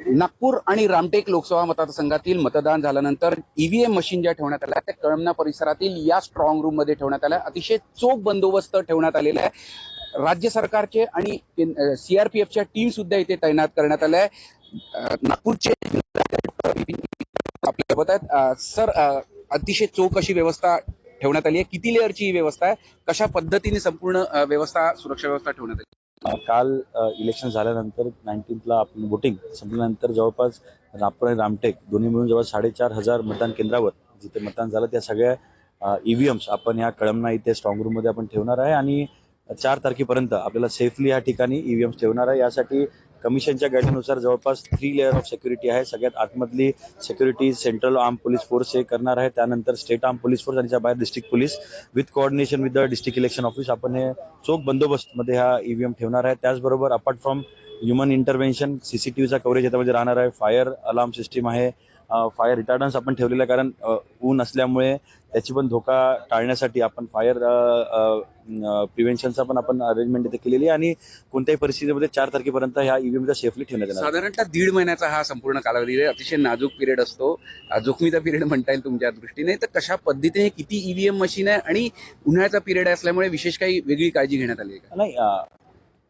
नागपूर आणि रामटेक लोकसभा मतदारसंघातील मतदान झाल्यानंतर ईव्हीएम मशीन ज्या ठेवण्यात आल्या त्या कळमना परिसरातील या स्ट्रॉंग रूममध्ये ठेवण्यात आल्या. अतिशय चोख बंदोबस्त ठेवण्यात आलेला आहे. राज्य सरकारचे आणि सीआरपीएफच्या टीम सुद्धा इथे तैनात करण्यात आल्या आहे. नागपूरचे आपल्यासोबत आहेत. सर अतिशय चोख अशी व्यवस्था ठेवण्यात आली आहे. किती लेअरची ही व्यवस्था आहे? कशा पद्धतीने संपूर्ण व्यवस्था सुरक्षा व्यवस्था ठेवण्यात आली? काल इलेक्शन झाल्यानंतर नाईन्टीनला आपण वोटिंग संपल्यानंतर जवळपास रापर आणि रामटेक दोन्ही मिळून जवळ साडेचार हजार मतदान केंद्रावर जिथे मतदान झालं त्या सगळ्या ईव्हीएम्स आपण या कळमना इथे स्ट्रॉंग रूममध्ये आपण ठेवणार आहे आणि चार तारखेपर्यंत आपल्याला सेफली या ठिकाणी ईव्हीएम्स ठेवणार आहे. यासाठी कमिशनच्या गाईडनुसार जवळपास थ्री लेअर ऑफ सिक्युरिटी आहे. सगळ्यात आतमधली security central arm police force हे करणार आहे. त्यानंतर स्टेट आर्म पोलीस फोर्स आणि त्या बाहेर district police with coordination with the district election office आपण हे चोख बंदोबस्त मध्ये हा ईव्हीएम ठेवणार आहे. त्याचबरोबर अपार्ट फ्रॉम ह्युमन इंटरव्हेन्शन सीसीटीव्हीचा कव्हरेज याच्यामध्ये राहणार आहे. फायर अलार्म सिस्टीम आहे. फायर रिटार्डन्स आपण ठेवलेलं आहे कारण ऊन असल्यामुळे त्याची पण धोका टाळण्यासाठी आपण फायर प्रिव्हेन्शनचा पण आपण अरेंजमेंट इथे केलेली आहे आणि कोणत्याही परिस्थितीमध्ये चार तारखेपर्यंत ह्या ईव्हीएम सेफली ठेवण्यात येणार. साधारणतः दीड महिन्याचा हा संपूर्ण कालावधी आहे अतिशय नाजूक पिरियड असतो. जोखमीचा पिरियड म्हणता येईल तुमच्या दृष्टीने. तर कशा पद्धतीने किती ईव्हीएम मशीन आहे आणि उन्हाळ्याचा पिरियड असल्यामुळे विशेष काही वेगळी काळजी घेण्यात आली आहे नाही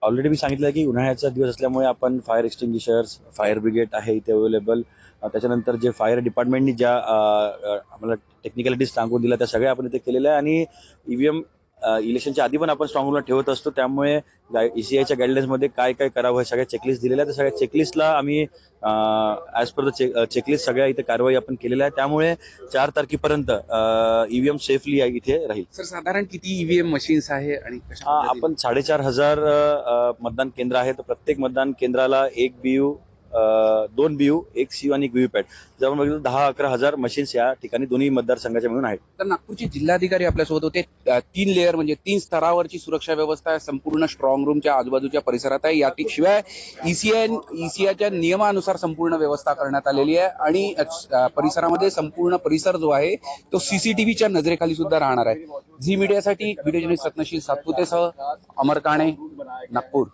ऑलरेडी मी सांगितलं की उन्हाळ्याचा दिवस असल्यामुळे आपण फायर एक्सटिंग्विशर्स फायर ब्रिगेड आहे इथे अवेलेबल त्याच्यानंतर जे फायर डिपार्टमेंटनी ज्या आम्हाला टेक्निकॅलिटीज सांगून दिल्या त्या सगळ्या आपण इथे केलेल्या आहे. आणि ईव्हीएम इलेक्शनच्या आधी पण आपण स्ट्रॉंग रूमला ठेवत असतो. त्यामुळे ईसीआयच्या गाईडलाईन्समध्ये काय काय करावं हे सगळ्या चेकलिस्ट दिलेल्या त्या सगळ्या चेकलिस्टला आम्ही as per the check checklist सगळ्या इथे कारवाई आपण केलेल्या आहे त्यामुळे चार तारखेपर्यंत ईव्हीएम सेफली इथे राहील. सर साधारण किती ईव्हीएम मशीन्स आहे आणि? आपण साडेचार हजार मतदान केंद्र आहे तर प्रत्येक मतदान केंद्राला एक बीयू दोन बीयू एक सीयू आणि एक व्हीव्हीपॅट जवळ बघितलं दहा अकरा हजार मशीन्स या ठिकाणी दोन्ही मतदारसंघाच्या मिळून आहेत. तर नागपूरचे जिल्हाधिकारी आपल्यासोबत होते. अ, तीन लेअर म्हणजे तीन स्तरावरची सुरक्षा व्यवस्था संपूर्ण स्ट्रॉंग रूमच्या आजूबाजूच्या परिसरात आहे. या शिवाय ईसीआय ईसीआयच्या नियमानुसार संपूर्ण व्यवस्था करण्यात आलेली आहे. आणि अ, परिसरामध्ये संपूर्ण परिसर जो आहे तो सीसीटीव्हीच्या नजरेखाली सुद्धा राहणार आहे. झी मीडियासाठी व्हिडिओ जर्नलिस्ट रत्नशील सातपुतेसह अमर काणे नागपूर.